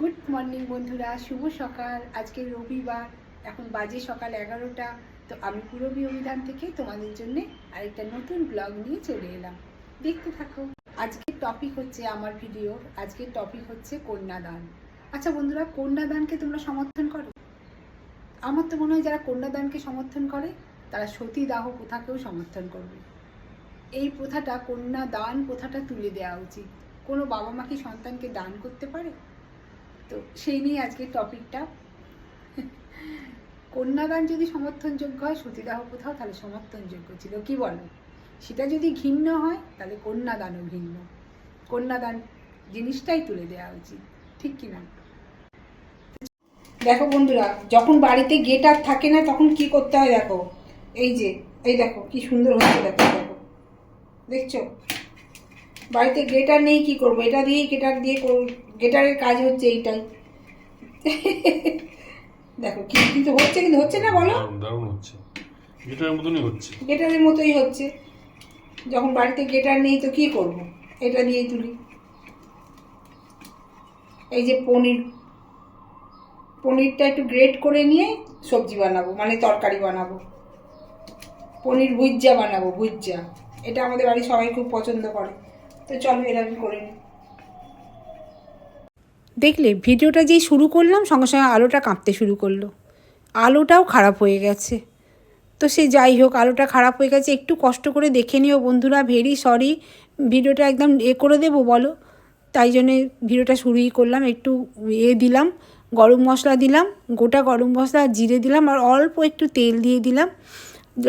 Good morning বন্ধুরা, শুভ সকাল। আজকে রবিবার, এখন বাজে সকাল এগারোটা। তো আমি পুরবী অভিধান থেকে তোমাদের জন্য আরেকটা নতুন ব্লগ নিয়ে চলে এলাম। দেখতে থাকো। আজকের টপিক হচ্ছে আমার ভিডিও আজকের টপিক হচ্ছে কন্যাদান। আচ্ছা বন্ধুরা, কন্যাদানকে তোমরা সমর্থন করো? আমার তো মনে হয় যারা কন্যাদানকে সমর্থন করে, তারা সতীদাহ প্রথাকেও সমর্থন করবে। এই প্রথাটা, কন্যাদান প্রথাটা তুলে দেওয়া উচিত। কোনো বাবা মা কি সন্তানকে দান করতে পারে? তো সেই নিয়ে আজকের টপিকটা। কন্যাদান যদি সমর্থনযোগ্য হয়, সতীদাহ কোথাও তাহলে সমর্থনযোগ্য ছিল। কি বলো সেটা যদি ঘিন্ন হয়, তাহলে কন্যাদানও ভিন্ন কন্যাদান জিনিসটাই তুলে দেওয়া উচিত। ঠিক কি না? দেখো বন্ধুরা, যখন বাড়িতে গেট আর থাকে না, তখন কি করতে হয় দেখো? এই যে, এই দেখো, কি সুন্দর হচ্ছে দেখো দেখো। দেখছ? বাড়িতে গেটার নেই, কি করব? এটা দিয়েই গেটার দিয়ে গেটারের কাজ হচ্ছে এইটাই। দেখো কি কিন্তু হচ্ছে কিন্তু হচ্ছে না বলো? দারুণ হচ্ছে। গিটারের মতনই হচ্ছে। গেটারের মতোই হচ্ছে। যখন বাড়িতে গেটার নেই তো কি করব? এটা দিয়েই তুলি। এই যে পনির পনিরটা একটু গ্রেট করে নিয়ে সবজি বানাবো মানে তরকারি বানাবো। পনির ভুজ্জা বানাবো ভুজ্জা এটা আমাদের বাড়ি সবাই খুব পছন্দ করে। তো চলো এটা আমি করে নিই দেখলে ভিডিওটা যেই শুরু করলাম সঙ্গে সঙ্গে আলোটা কাঁপতে শুরু করল। আলোটাও খারাপ হয়ে গেছে। তো সে যাই হোক, আলোটা খারাপ হয়ে গেছে, একটু কষ্ট করে দেখে নিও বন্ধুরা, ভেরি সরি, ভিডিওটা একদম এ করে দেবো বলো। তাই জন্যে ভিডিওটা শুরুই করলাম, একটু এ দিলাম, গরম মশলা দিলাম, গোটা গরম মশলা, জিরে দিলাম, আর অল্প একটু তেল দিয়ে দিলাম।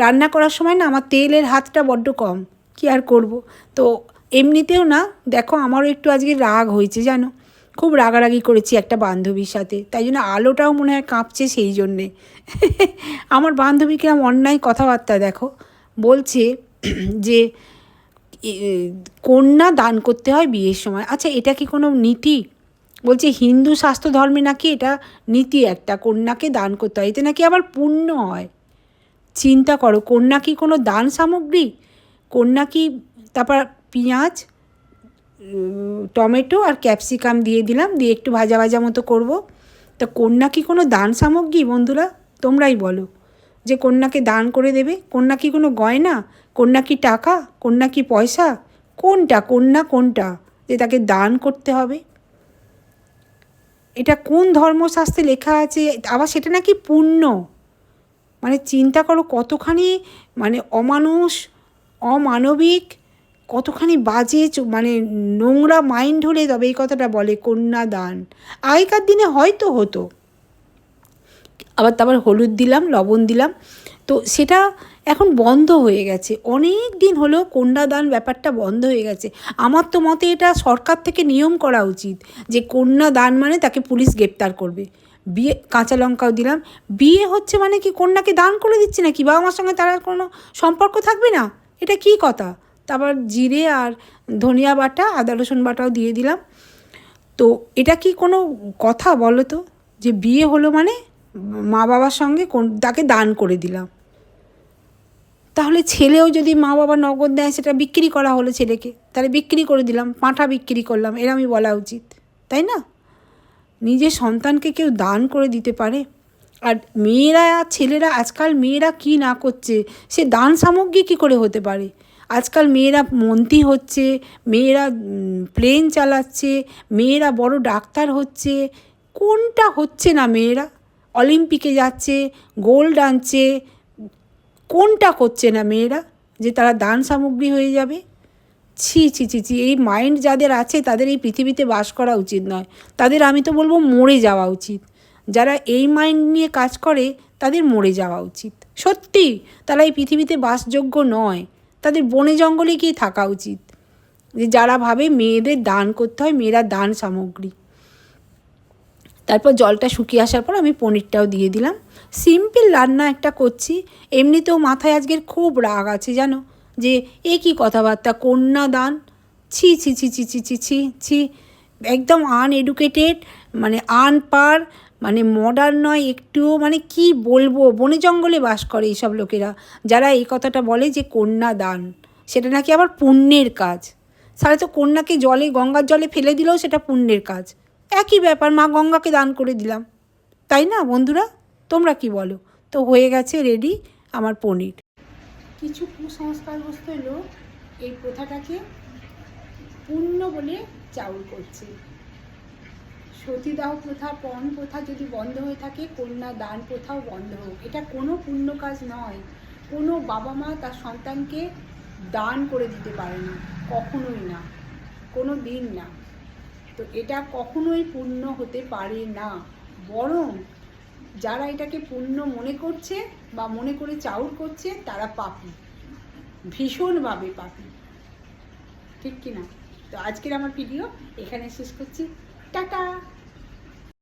রান্না করার সময় না আমার তেলের হাতটা বড্ড কম, কি আর করব? তো এমনিতেও না, দেখো আমারও একটু আজকে রাগ হয়েছে, জানো? খুব রাগারাগি করেছি একটা বান্ধবীর সাথে। তাই জন্য আলোটাও মনে হয় কাঁপছে সেই জন্যে। আমার বান্ধবীকে কিরম অন্যায় কথাবার্তা দেখো, বলছে যে কন্যা দান করতে হয় বিয়ের সময়। আচ্ছা এটা কি কোনো নীতি? বলছে, হিন্দু শাস্ত্র ধর্মে নাকি এটা নীতি একটা, কন্যাকে দান করতে হয়। এতে নাকি আবার পুণ্য হয়। চিন্তা করো, কন্যা কি কোনো দান সামগ্রী? কন্যা কি তারপর পেঁয়াজ? টমেটো আর ক্যাপসিকাম দিয়ে দিলাম, দিয়ে একটু ভাজা ভাজা মতো করব। তা কন্যা কি কোনো দান সামগ্রী বন্ধুরা? তোমরাই বলো। যে কন্যাকে দান করে দেবে? কন্যা কি কোনো গয়না? কন্যা কি টাকা? কন্যা কি পয়সা? কোনটা? কন্যা কোনটা? যে তাকে দান করতে হবে। এটা কোন ধর্মশাস্ত্রে লেখা আছে? আবার সেটা নাকি পুণ্য মানে চিন্তা করো কতখানি মানে অমানুষ, অমানবিক কতখানি বাজে মানে নোংরা মাইন্ড হলে তবে এই কথাটা বলে, কন্যাদান। আগেকার দিনে হয়তো হতো। আবার তারপর হলুদ দিলাম, লবণ দিলাম। তো সেটা এখন বন্ধ হয়ে গেছে। অনেক দিন হলো কন্যাদান ব্যাপারটা বন্ধ হয়ে গেছে। আমার তো মতে এটা সরকার থেকে নিয়ম করা উচিত যে কন্যাদান মানে তাকে পুলিশ গ্রেপ্তার করবে। বিয়ে কাঁচা লঙ্কাও দিলাম। বিয়ে হচ্ছে মানে কি কন্যাকে দান করে দিচ্ছে নাকি? বাবা মার সঙ্গে তার কোনো সম্পর্ক থাকবে না? এটা কি কথা? তারপর জিরে আর ধনিয়া বাটা, আদা রসুন বাটাও দিয়ে দিলাম। তো এটা কি কোনো কথা বলো তো? যে বিয়ে হলো মানে মা বাবার সঙ্গে কোন- তাকে দান করে দিলাম। তাহলে ছেলেও যদি মা বাবা নগদ দেয়, সেটা বিক্রি করা হলো ছেলেকে, তাহলে বিক্রি করে দিলাম, পাঁঠা বিক্রি করলাম এরমই বলা উচিত, তাই না? নিজের সন্তানকে কেউ দান করে দিতে পারে। আর মেয়েরা আর ছেলেরা, আজকাল মেয়েরা কি না করছে, সে দান সামগ্রী কী করে হতে পারে? আজকাল মেয়েরা মন্ত্রী হচ্ছে, মেয়েরা প্লেন চালাচ্ছে, মেয়েরা বড় ডাক্তার হচ্ছে। কোনটা হচ্ছে না মেয়েরা? অলিম্পিকে যাচ্ছে গোল্ড আনছে। কোনটা করছে না মেয়েরা? যে তারা দান সামগ্রী হয়ে যাবে? ছি ছি ছি ছি, এই মাইন্ড যাদের আছে, তাদের এই পৃথিবীতে বাস করা উচিত নয়। তাদের আমি তো বলব মরে যাওয়া উচিত। যারা এই মাইন্ড নিয়ে কাজ করে, তাদের মরে যাওয়া উচিত। সত্যি, তারা এই পৃথিবীতে বাসযোগ্য নয়। তাদের বনে জঙ্গলে গিয়ে থাকা উচিত। যে যারা ভাবে মেয়েদের দান করতে হয়, মেয়েরা দান সামগ্রী। তারপর জলটা শুকিয়ে আসার পর আমি পনিরটাও দিয়ে দিলাম। সিম্পল রান্না একটা করছি। এমনিতেও মাথায় আজকের খুব রাগ আছে, জানো? যে এ কী কথাবার্তা কন্যাদান ছি ছি ছি ছি ছি ছি ছি ছি। একদম আনএডুকেটেড মানে আনপার মানে মডার্ন নয়, একটুও মানে কি বলব, বনে জঙ্গলে বাস করে এইসব লোকেরা। যারা এই কথাটা বলে যে কন্যা দান, সেটা নাকি আবার পুণ্যের কাজ। সারা তো কন্যাকে জলে, গঙ্গার জলে ফেলে দিলেও সেটা পুণ্যের কাজ। একই ব্যাপার, মা গঙ্গাকে দান করে দিলাম। তাই না বন্ধুরা? তোমরা কি বলো? তো হয়ে গেছে রেডি আমার পনির। কিছু কুসংস্কারগ্রস্ত লোক এই প্রথাটাকে পুণ্য বলে চাউল করছে। সতীদাহ প্রথা, পণ প্রথা যদি বন্ধ হয়ে থাকে, কন্যা দান প্রথাও বন্ধ হোক। এটা কোনো পুণ্য কাজ নয়। কোনো বাবা মা তার সন্তানকে দান করে দিতে পারে না। কখনোই না। কোনো দিন না। তো এটা কখনোই পুণ্য হতে পারে না। বরং যারা এটাকে পুণ্য মনে করছে বা মনে করে চাউর করছে, তারা পাপি। ভীষণভাবে পাপি। ঠিক কি না তো আজকের আমার ভিডিও এখানে শেষ করছি। Ta-da!